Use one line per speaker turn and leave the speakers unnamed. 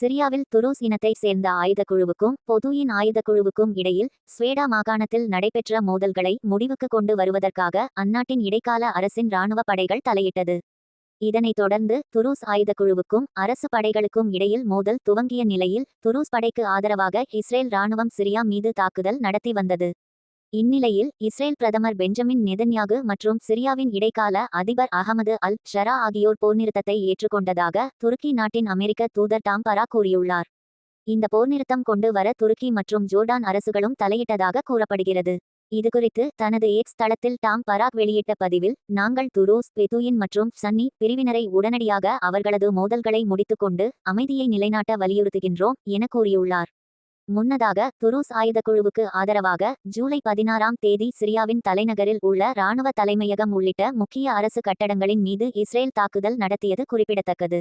சிரியாவில் துருஸ் இனத்தைச் சேர்ந்த ஆயுதக் குழுவுக்கும் பொதுயின் ஆயுத குழுவுக்கும் இடையில் ஸ்வேடா மாகாணத்தில் நடைபெற்ற மோதல்களை முடிவுக்கு கொண்டு வருவதற்காக அந்நாட்டின் இடைக்கால அரசின் இராணுவ படைகள் தலையிட்டது. இதனைத் தொடர்ந்து துருஸ் ஆயுத குழுவுக்கும் அரசு படைகளுக்கும் இடையில் மோதல் துவங்கிய நிலையில் துருஸ் படைக்கு ஆதரவாக இஸ்ரேல் இராணுவம் சிரியா மீது தாக்குதல் நடத்தி வந்தது. இந்நிலையில் இஸ்ரேல் பிரதமர் பெஞ்சமின் நெதன்யாகு மற்றும் சிரியாவின் இடைக்கால அதிபர் அகமது அல் ஷரா ஆகியோர் போர் நிறுத்தத்தை ஏற்றுக்கொண்டதாக துருக்கி நாட்டின் அமெரிக்க தூதர் டாம் பரா கூறியுள்ளார். இந்த போர் நிறுத்தம் கொண்டு வர துருக்கி மற்றும் ஜோர்டான் அரசுகளும் தலையிட்டதாக கூறப்படுகிறது. இதுகுறித்து தனது எக்ஸ் தளத்தில் டாம் பராக் வெளியிட்ட பதிவில் நாங்கள் துரோஸ் பெதுயின் மற்றும் சன்னி பிரிவினரை உடனடியாக அவர்களது மோதல்களை முடித்துக்கொண்டு அமைதியை நிலைநாட்ட வலியுறுத்துகின்றோம் என கூறியுள்ளார். முன்னதாக துருஸ் ஆயுத குழுவுக்கு ஆதரவாக ஜூலை பதினாறாம் தேதி சிரியாவின் தலைநகரில் உள்ள இராணுவ தலைமையகம் உள்ளிட்ட முக்கிய அரசு கட்டடங்களின் மீது இஸ்ரேல் தாக்குதல் நடத்தியது குறிப்பிடத்தக்கது.